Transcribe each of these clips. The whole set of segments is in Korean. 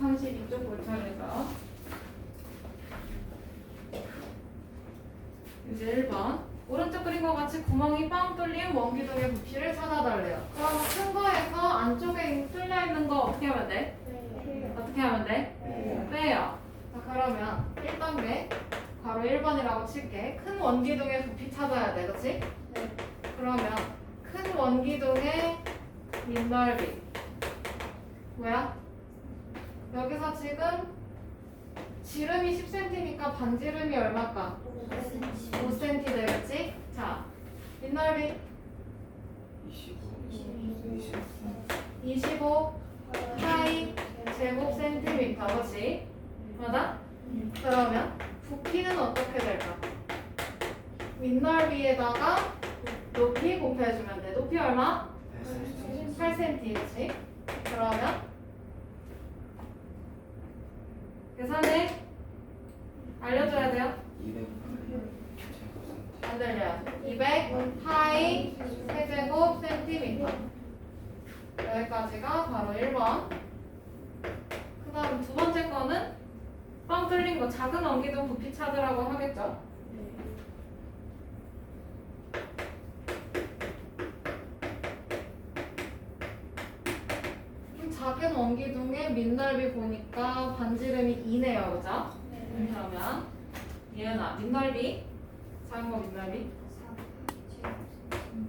32쪽 볼 차례가 이제 1번 오른쪽 그림과 같이 구멍이 빵 뚫린 원기둥의 부피를 찾아달래요. 그럼 큰 거에서 안쪽에 뚫려 있는 거 어떻게 하면 돼? 어떻게 하면 돼? 빼요. 자 그러면 1단계 바로 1번이라고 칠게. 큰 원기둥의 부피 찾아야 돼, 그렇지? 그러면 큰 원기둥의 밑넓이 뭐야? 여기서 지금 지름이 10cm니까 반지름이 얼마일까? 5cm 되겠지? 자, 밑넓이 25 25 파이 제곱 센티미터 그렇지? 맞아? 그러면 부피는 어떻게 될까? 밑넓이에다가 높이 곱해주면 돼. 높이 얼마? 8cm 그렇지? 그러면 계산해 알려줘야 돼요. 200 안 들려요. 200 파이 세제곱 센티미터. 여기까지가 바로 1번. 그 다음 두 번째 거는 빵 뚫린 거 작은 원기둥 부피 찾으라고 하겠죠. 좀 작은 밑넓이 보니까 반지름이 2네요. 그죠? 그러면 예은아 밑넓이 작은 거 밑넓이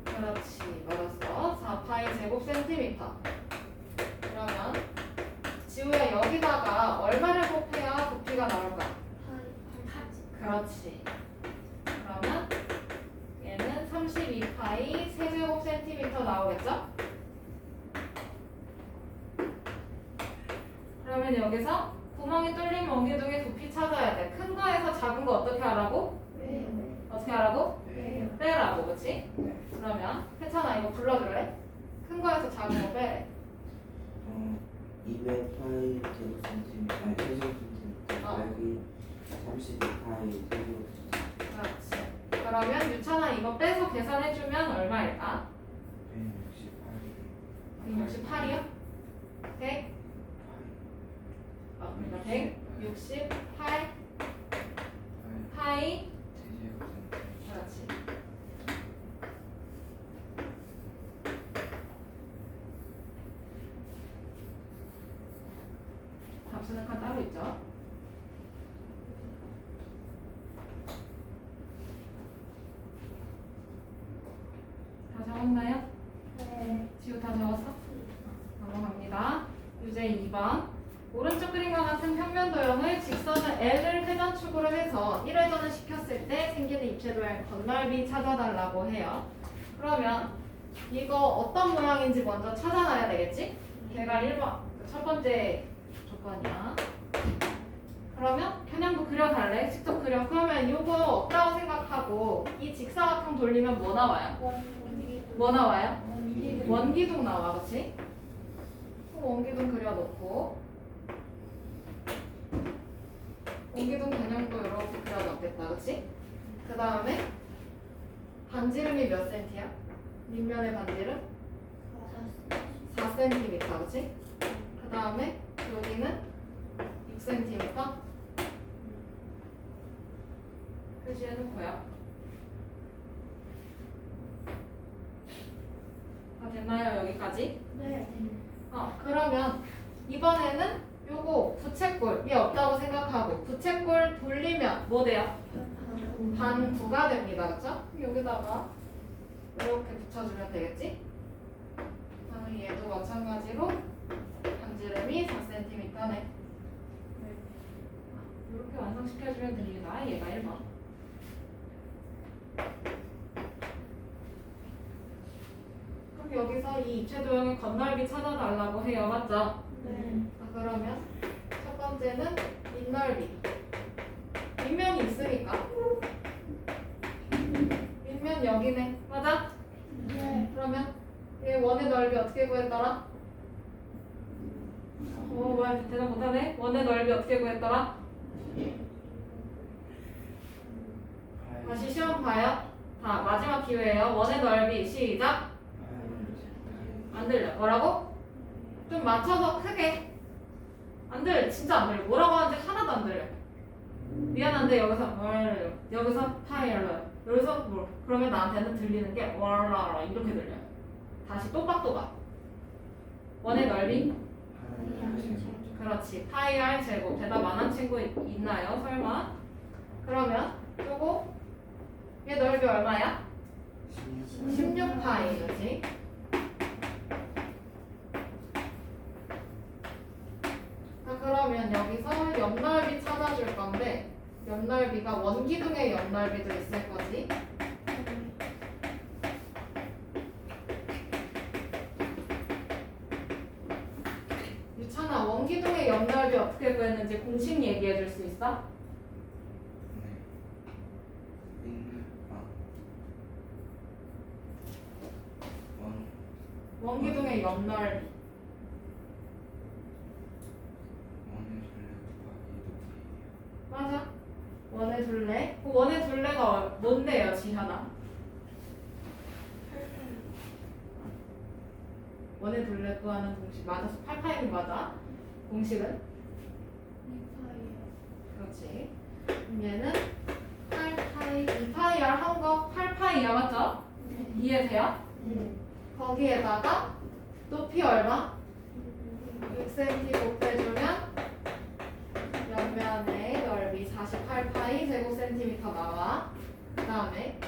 그렇지 맞았어 4파이 제곱 센티미터 그러면 지우야 여기다가 얼마를 곱해야 부피가 나올까? 그렇지 그러면 얘는 32파이 세제곱 센티미터 나오겠죠? 그러면 여기서 구멍이 뚫린 원기둥의 부피 찾아야 돼. 큰 거에서 작은 거 어떻게 하라고? 어떻게 하라고? 빼라고, 그치? 그러면 해찬아 이거 불러줄래? 큰 거에서 작은 거 빼래. 200 파이 제곱 센티미터 아니 세제곱 센티미터 어. 여기 32 파이 세제곱 센티미터 그렇지. 그러면 유찬아 이거 빼서 계산해주면 얼마일까? 168 168이요? 100? 어, 그러니까 168 파이 세제곱 센티미터 그렇지. 답수는 칸 따로 있죠? 다 적었나요? 지우 다 적었어? 넘어갑니다. 유제 2번. 오른쪽 그림과 같은 평면 도형을 직선을 L을 회전축으로 해서 1회전을 시켰을 때 생기는 입체 도형 건널비 찾아달라고 해요. 그러면 이거 어떤 모양인지 먼저 찾아놔야 되겠지? 걔가 1번, 첫 번째 조건이야. 그러면 편향도 그려달래? 직접 그려. 그러면 이거 없다고 생각하고 이 직사각형 돌리면 뭐 나와요? 뭐 나와요? 원기둥 나와? 그럼 원기둥 그려놓고 원기둥 변형도 이렇게 그려놓겠다, 그치? 그 다음에 반지름이 몇 센티야? 밑면의 반지름? 4cm, 그치? 그 다음에 여기는 6cm 표시해놓고요. 다 됐나요, 여기까지? 어, 그러면 이번에는 요거 부채꼴 이 없다고 생각하고 부채꼴 돌리면 뭐 돼요? 반구가 됩니다. 그쵸? 여기다가 이렇게 붙여주면 되겠지? 그다음에 얘도 마찬가지로 반지름이 4cm네. 이렇게 완성시켜주면 됩니다. 얘가 1번. 그럼 여기서 이 입체 도형의 건널비 찾아달라고 해요. 맞죠? 자, 그러면 첫 번째는 밑넓이. 밑면이 있으니까. 밑면 여기네. 맞아? 그러면 얘 원의 넓이 어떻게 구했더라? 오, 뭐야, 대답 못하네? 원의 넓이 어떻게 구했더라? 다시 시험 봐요. 다 마지막 기회예요. 원의 넓이 시작. 안 들려. 뭐라고? 좀 맞춰서 크게. 안안 들려. 진짜 안 들려. 뭐라고 하는지 하나도 안 들려. 미안한데 여기서 월 여기서 파이얼러 여기서 뭐 그러면 나한테는 들리는 게 월라라 이렇게 들려. 다시 또박또박. 원의 넓이 그렇지. 파이 r 제곱 대답 안 한 친구 있- 있나요? 설마? 그러면 요거 얘 넓이 얼마야? 16파이 그지? 자 그러면 여기서 옆넓이 찾아줄 건데 옆넓이가 원기둥의 옆넓이도 있을 거지? 유찬아 원기둥의 옆넓이 어떻게 구했는지 공식 얘기해 줄 수 있어? 원기둥의 옆넓이 맞아 원의 둘레 그 원의 둘레가 뭔데요 지현아? 원의 둘레 구하는 공식 맞아 8파이는 맞아 공식은? 그렇지 얘는 8파이 2파이R 한거 8파이야 맞죠? 이해돼요? 거기에다가 높이 얼마? 6cm 곱해주면 옆면의 넓이 48파이 제곱센티미터 나와. 그 다음에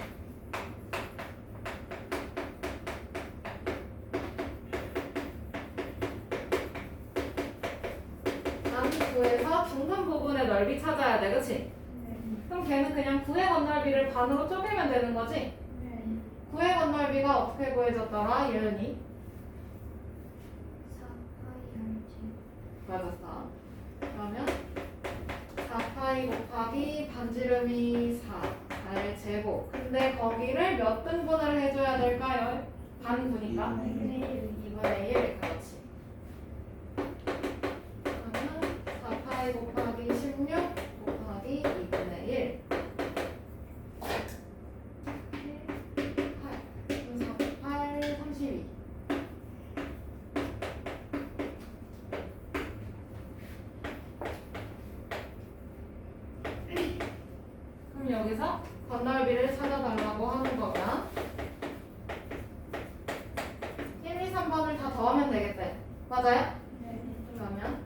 넓이 찾아야 돼, 그치? 그럼 걔는 그냥 구의 건널비를 반으로 쪼개면 되는 거지? 구의 건널비가 어떻게 구해졌더라, 예은이? 맞았어. 그러면 4파이 곱하기 반지름이 4, 4의 제곱. 근데 거기를 몇 등분을 해줘야 될까요? 반분이니까. 2분의 1, 그렇지. 그러면 4파이 곱하기 16 곱하기 2분의 1. 8. 그럼 4, 8, 32. 그럼 여기서 건널비를 찾아달라고 하는 거면 1, 2, 3번을 다 더하면 되겠대. 맞아요? 그러면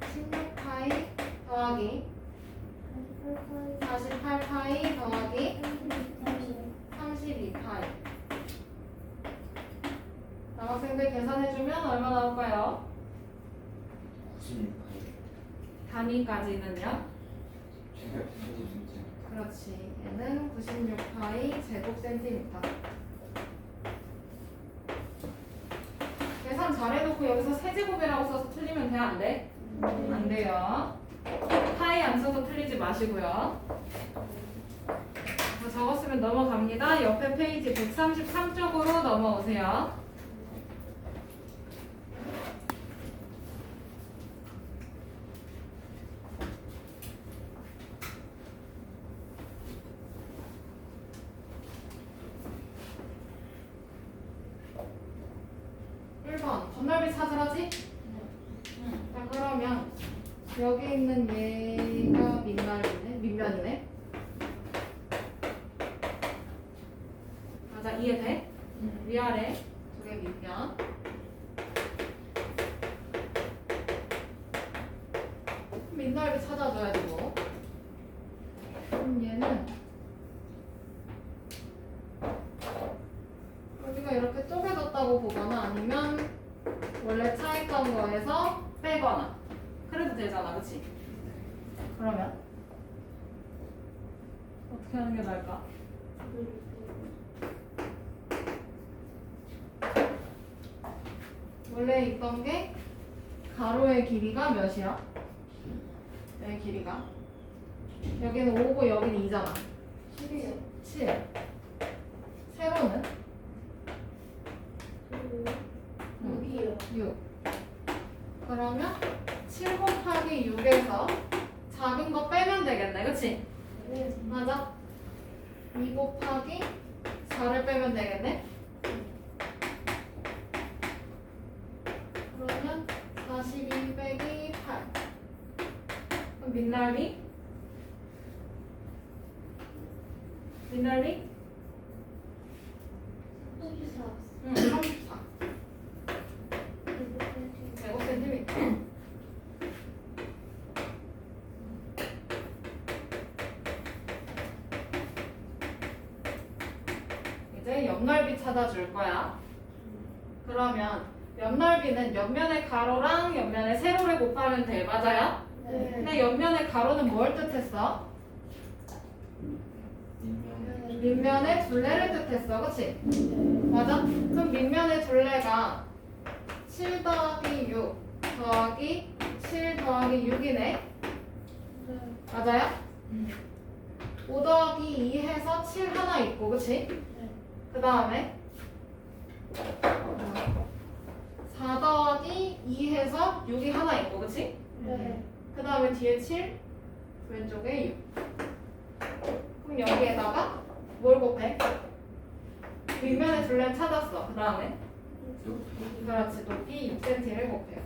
16파이 더하기 48파이 더하기 32파이 남학생들 계산해주면 얼마 나올까요? 단위까지는요? 그렇지. 얘는 96파이 제곱 센티미터. 계산 잘해놓고 여기서 세제곱이라고 써서 틀리면 돼? 안 돼? 안 돼요. 파이 안 써서 틀리지 마시고요. 자, 적었으면 넘어갑니다. 옆에 페이지 133쪽으로 넘어오세요. 일 번 건널비 찾으라지? 자 그러면 여기 있는 얘가 밑날이네 밑면이네 맞아 이해돼? 위아래 두개 밑면 밑날비 찾아줘야 되고 그럼 얘는 여기가 이렇게 쪼개졌다고 보거나 아니면 원래 차있던 거에서 빼거나 그래도 되잖아 그치? 그러면 어떻게 하는 게 나을까? 원래 있던 게 길이가 몇이야? 여기 길이가? 여기는 5고 여기는 2잖아. 7 세로는? 6 그러면 7 곱하기 6에서 작은 거 빼면 되겠네. 그치? 맞아? 2 곱하기 4를 빼면 되겠네 그러면 42 빼기 8 그럼 밑넓이 밑넓이 응34 105cm 이제 옆넓이 찾아줄 거야. 그러면 옆넓이는 옆면의 가로랑 옆면의 세로를 곱하면 돼 맞아요? 근데 옆면의 가로는 뭘 뜻했어? 밑면의 둘레를 뜻했어 그치? 맞아? 그럼 밑면의 둘레가 7 더하기 6 더하기 7 더하기 6이네 맞아요? 5 더하기 2 해서 7 하나 있고 그치? 그 다음에 4 더하기 2 해서 6이 하나 있고 그치? 그 다음에 뒤에 7 왼쪽에 6 그럼 여기에다가 뭘 곱해? 윗면의 둘레 찾았어. 그 다음에 그렇지. 높이 6cm를 곱해요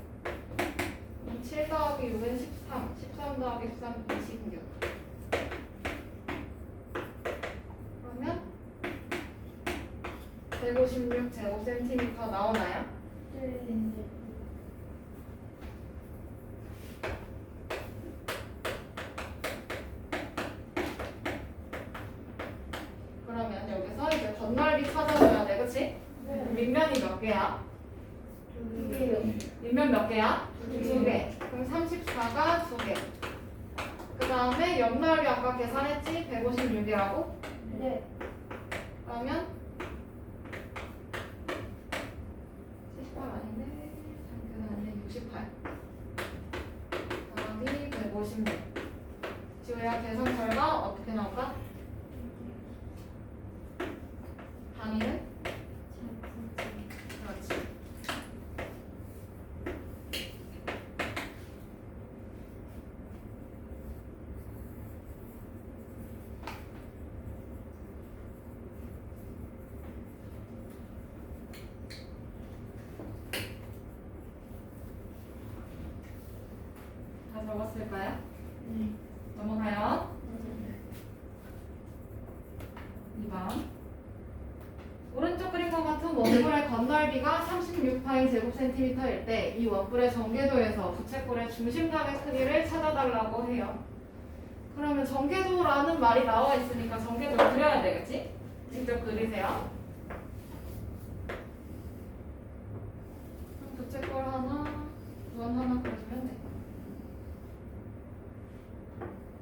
그럼 7 더하기 6은 13 13 더하기 13 26 그러면 156 제곱센티미터 나오나요? 그러면 여기서 이제 덧넓이 찾아줘야 돼 그치? 밑면이 몇 개야? 밑면 몇 개야? 두 개. 그럼 34가 두 개. 그 다음에 옆넓이 아까 계산했지? 156이라고? 그러면 78 아닌데? 계산했네 68 더하기 156 지호야 계산 결과 어떻게 나올까? 단위는? 그렇지 다 적었을까요? 넘어가요 2번 오른쪽 그림과 같은 원뿔의 건널비가 36파이 제곱센티미터일 때 이 원뿔의 전개도에서 부채꼴의 중심각의 크기를 찾아달라고 해요. 그러면 전개도라는 말이 나와 있으니까 전개도를 그려야 되겠지? 직접 그리세요. 그럼 부채꼴 하나, 원 하나 그려주면 돼.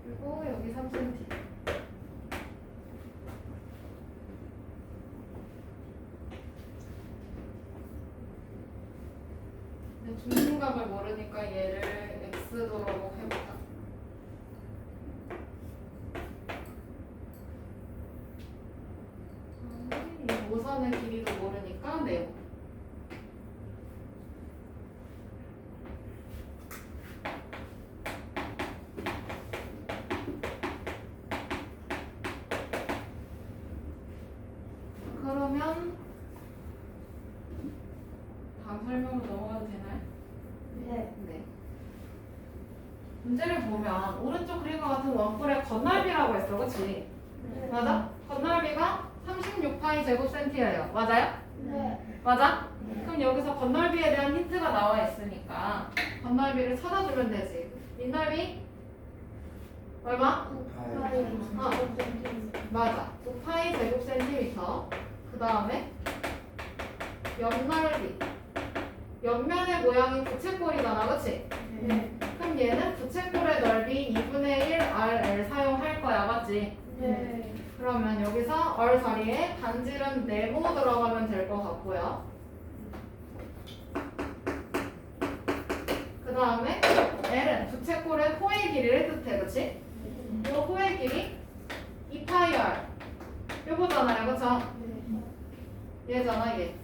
그리고 여기 3cm. 근데 중심각을 모르니까 얘를 x도로. 음, 이 모선의 길이도 모르니까 네모. 그러면 다음 설명으로 넘어가도 되나요? 네. 문제를 보면 오른쪽 그림과 같은 원뿔의 건널비라고 했어, 그렇지? 맞아? 건널비가 36파이 제곱센티예요. 맞아요? 맞아? 그럼 여기서 건널비에 대한 힌트가 나와 있으니까 건널비를 찾아주면 되지. 밑넓이 얼마? 맞아. 9파이 제곱센티미터. 그 다음에 옆넓이. 옆면의 모양이 부채꼴이잖아, 그 치? 그럼 얘는 부채꼴의 넓이 2분의 1 RL 사용할 거야, 맞지? 그러면 여기서 얼 자리에 반질은 네모 들어가면 될 것 같고요. 그 다음에 L은 부채꼴의 호의 길이를 뜻해, 그치? 이 호의 길이 2파이 R. 요거잖아요, 그쵸? 얘잖아, 얘.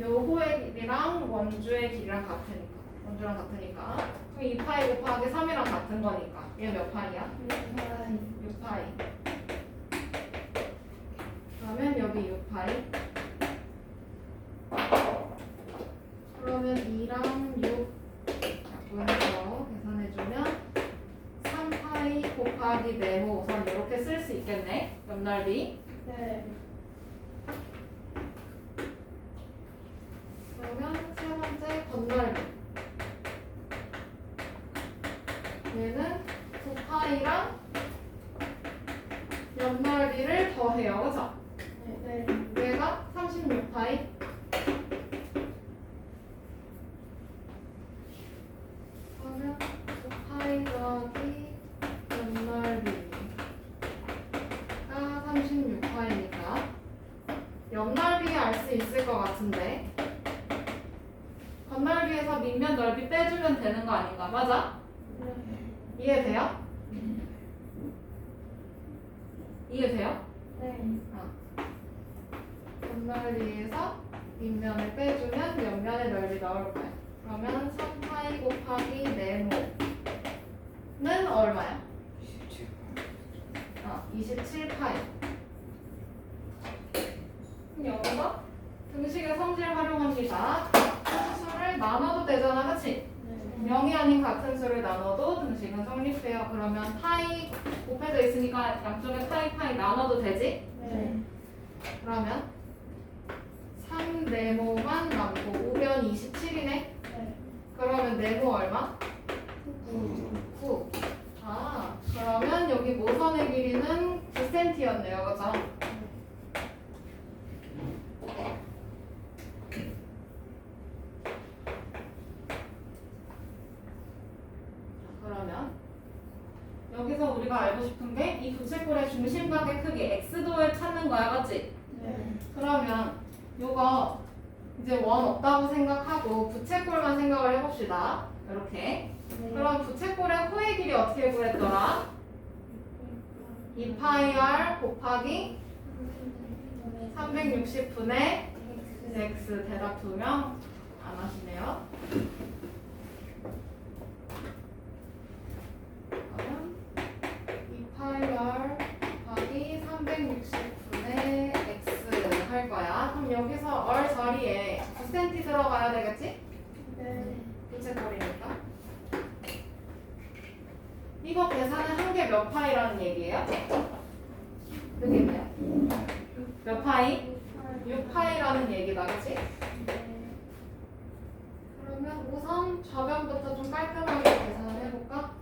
요 호의 길이랑 원주의 길이랑 같으니까. 원주랑 같으니까. 그럼 2파이 곱하기 3이랑 같은 거니까. 얘 몇 파이야? 6파이. 그러면 여기 6파이. 그러면 2랑 6 약분해서 계산해주면 3 곱하기 네모 우선 이렇게 쓸 수 있겠네. 옆넓이. 네. 그러면 세 번째 건널비. 얘는 9파이랑 옆넓이를 더해요. 그죠? 네. 얘가 36파이. 그러면 9파이 더하기 옆넓이가 36파이니까 옆넓이 알수 있을 것 같은데 건널비에서 밑면 넓이 빼주면 되는 거 아닌가? 맞아? 이해돼요? 이해돼요? 네. 건널비에서 밑면을 빼주면 옆면의 넓이 나올 거야. 그러면 3파이 곱하기 네모는 얼마야? 27. 어, 27파이. 여기서 등식의 성질 활용합니다. 같은 수를 나눠도 되잖아, 그치? 네. 0이 아닌 같은 수를 나눠도 등식은 성립해요. 그러면 파이 곱해져 있으니까 양쪽에 파이 파이 나눠도 되지? 네. 그러면 3 네모만 남고 5변 27이네? 네. 그러면 네모 얼마? 9. 아, 그러면 여기 모선의 길이는 9cm였네요. 그죠? 그러면 여기서 우리가 알고 싶은 게 이 부채꼴의 중심각의 크기 x도를 찾는 거야, 맞지? 네. 그러면 요거 이제 원 없다고 생각하고 부채꼴만 생각을 해봅시다. 이렇게. 그럼 부채꼴의 호의 길이 어떻게 구했더라? 2파이 r 곱하기 360분의 x 대답 두명안 하시네요. 그러면 2파이 r 곱하기 360분의 x 할 거야. 그럼 여기서 r 자리에 9cm 들어가야 되겠지? 네. 부채꼴이니까. 이거 계산은 한 개 몇 파이라는 얘기예요? 그게 뭐야? 몇 파이? 6파이라는 얘기다, 그치? 그러면 우선 좌변부터 좀 깔끔하게 계산을 해볼까?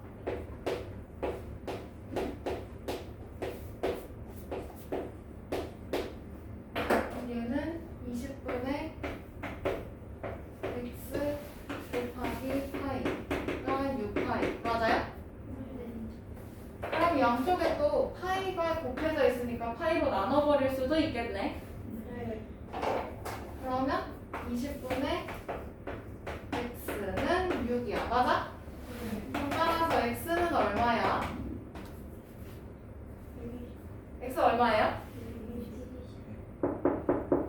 얘는 20분의 x 곱하기 파이가 6파이 맞아요? 그럼 양쪽에 또 파이가 곱해져 있으니까 파이로 나눠버릴 수도 있겠네 그러면 20분의 x는 6이야. 맞아? 그럼 따라서 x는 얼마야? x 얼마예요?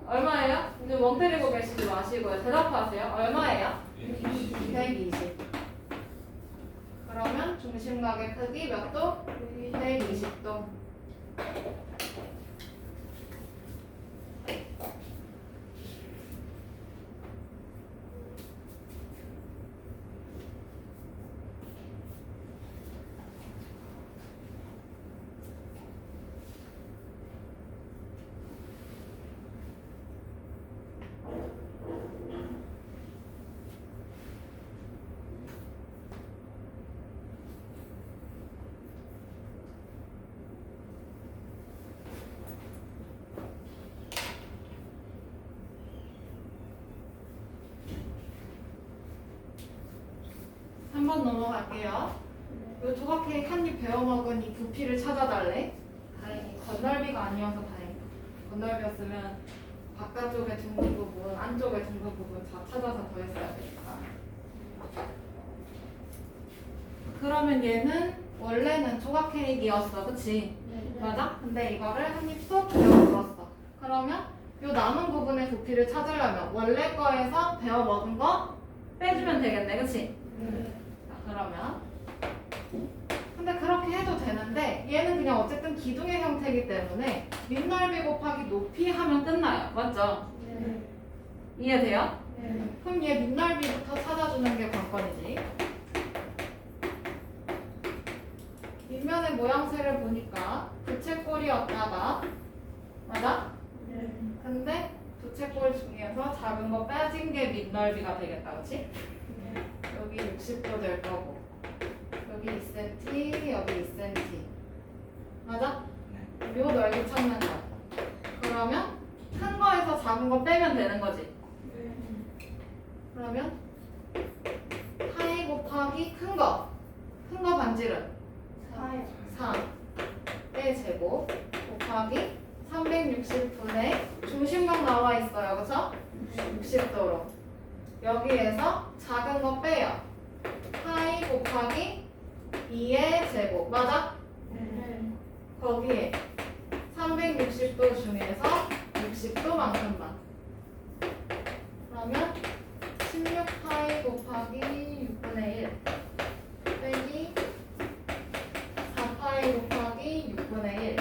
얼마예요? 이제 멍 때리고 계시지 마시고요. 대답하세요. 얼마예요? 120. 그러면 중심각의 크기 몇 도? 120도. 한번 넘어갈게요. 요 조각 케이크 한입 베어 먹은 이 부피를 찾아달래. 다행히 건널비가 아니어서 다행이다. 건널비였으면 바깥쪽의 둥근 부분, 안쪽의 둥근 부분 다 찾아서 더했어야 되니까. 그러면 얘는 원래는 조각 케이크였어, 그치? 맞아? 근데 이거를 한입 쏙 베어 먹었어. 그러면 요 남은 부분의 부피를 찾으려면 원래 거에서 베어 먹은 거 빼주면 되겠네, 그치? 자, 그러면 근데 그렇게 해도 되는데 얘는 그냥 어쨌든 기둥의 형태이기 때문에 밑넓이 곱하기 높이 하면 끝나요. 맞죠? 이해돼요? 그럼 얘 밑넓이부터 찾아주는 게 관건이지. 뒷면의 모양새를 보니까 부채꼴이었다가 맞아? 근데 부채꼴 중에서 작은 거 빼진 게 밑넓이가 되겠다, 그렇지? 여기 60도 될 거고 여기 2cm, 여기 2cm 맞아? 네. 요 넓이 찾는 거. 그러면 큰 거에서 작은 거 빼면 되는 거지? 그러면 파이 곱하기 큰 거, 큰 거 반지름. 3의 제곱 곱하기 360분의 중심각 나와 있어요, 그쵸? 60도로 여기에서 작은 거 빼요. 파이 곱하기 2의 제곱. 맞아? 거기에 360도 중에서 60도만큼만. 그러면 16파이 곱하기 6분의 1 빼기 4파이 곱하기 6분의 1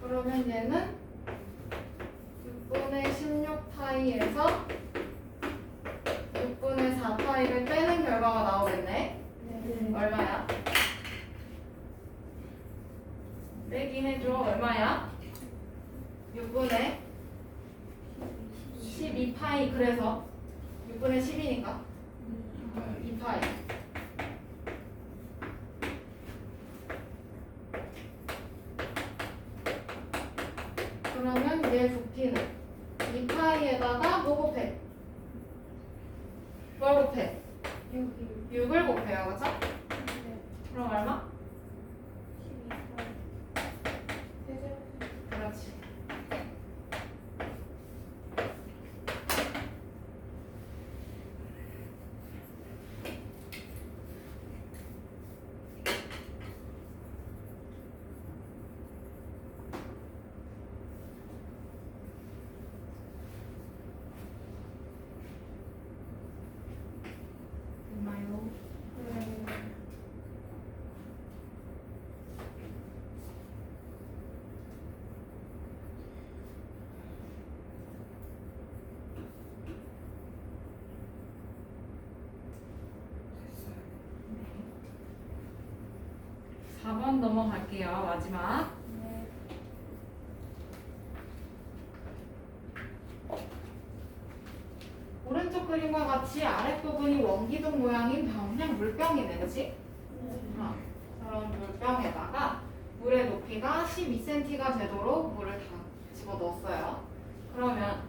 그러면 얘는 6분의 16파이에서 6분의 4파이를 빼는 결과가 나오겠네 얼마야? 빼기 해줘 얼마야? 6분의 12파이 그래서 6분의 10이니까 2파이 그러면 얘 부피는 2파이에다가 뭐 곱해? 뭘 곱해? 6을 그죠? 그럼 얼마? 그렇지 됐나요? 됐어요. 4번 넘어갈게요 마지막 오른쪽 그림과 같이 아랫부분이 원기둥 모양인 병, 그냥 물병이네 그치? 어, 그런 물병에다가 물의 높이가 12cm가 되도록 물을 다 집어 넣었어요 그러면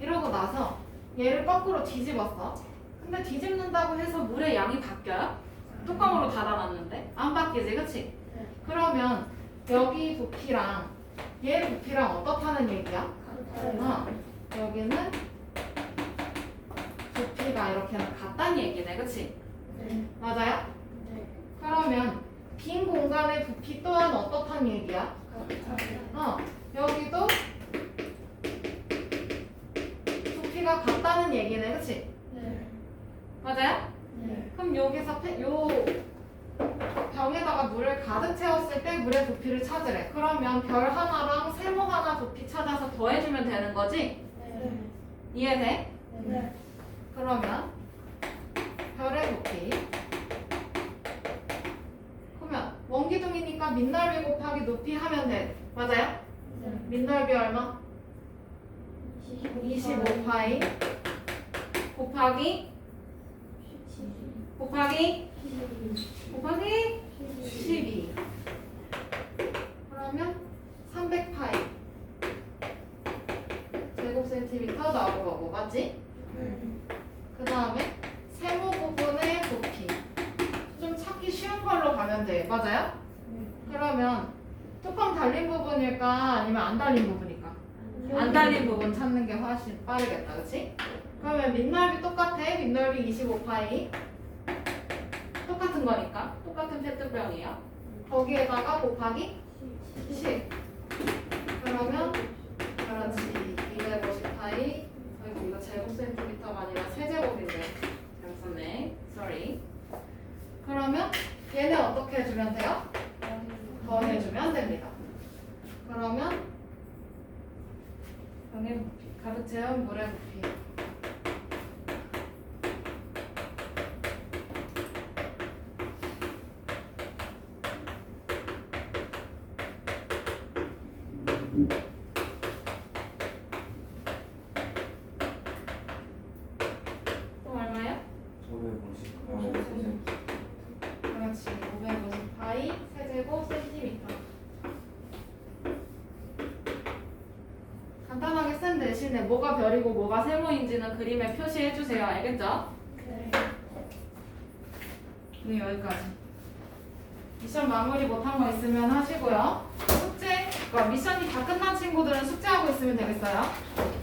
이러고 나서 얘를 거꾸로 뒤집었어 근데 뒤집는다고 해서 물의 양이 바뀌어요? 뚜껑으로 닫아놨는데 안 바뀌지 그치? 그러면 여기 부피랑 얘 부피랑 어떻다는 얘기야? 어, 여기는 부피가 이렇게 같다는 얘기네 그치? 맞아요? 그러면 빈 공간의 부피 또한 어떻다는 얘기야? 어, 여기도 부피가 같다는 얘기네 그치? 맞아요? 여기서 페- 요 병에다가 물을 가득 채웠을 때 물의 부피를 찾으래. 그러면 별 하나랑 세모 하나 부피 찾아서 더해주면 되는 거지? 이해돼? 그러면 별의 부피 그러면 원기둥이니까 밑넓이 곱하기 높이 하면 돼. 맞아요? 밑넓이 얼마? 25파이 곱하기 곱하기? 곱하기? 12 그러면 300파이 제곱 센티미터 나올 거고 맞지? 그 다음에 세모 부분의 부피 좀 찾기 쉬운 걸로 가면 돼. 맞아요? 그러면 뚜껑 달린 부분일까 아니면 안 달린 부분일까? 안 달린 부분 찾는 게 훨씬 빠르겠다 그치? 그러면 밑넓이 똑같아? 밑넓이 25파이 똑같은 거니까 똑같은 페트병이에요. 거기에다가 곱하기 10 그러면 그렇지. 250파이 아이고 이거 제곱 센티미터가 아니라 세제곱인데 잘못 썼네 sorry. 그러면 얘네 어떻게 해주면 돼요? 더해주면 됩니다. 그러면 병의 가득 채운 물의 부피 간단하게 쓴 대신에 뭐가 별이고 뭐가 세모인지는 그림에 표시해 주세요. 알겠죠? 네, 여기까지. 미션 마무리 못한 거 있으면 하시고요. 숙제, 그러니까 미션이 다 끝난 친구들은 숙제하고 있으면 되겠어요.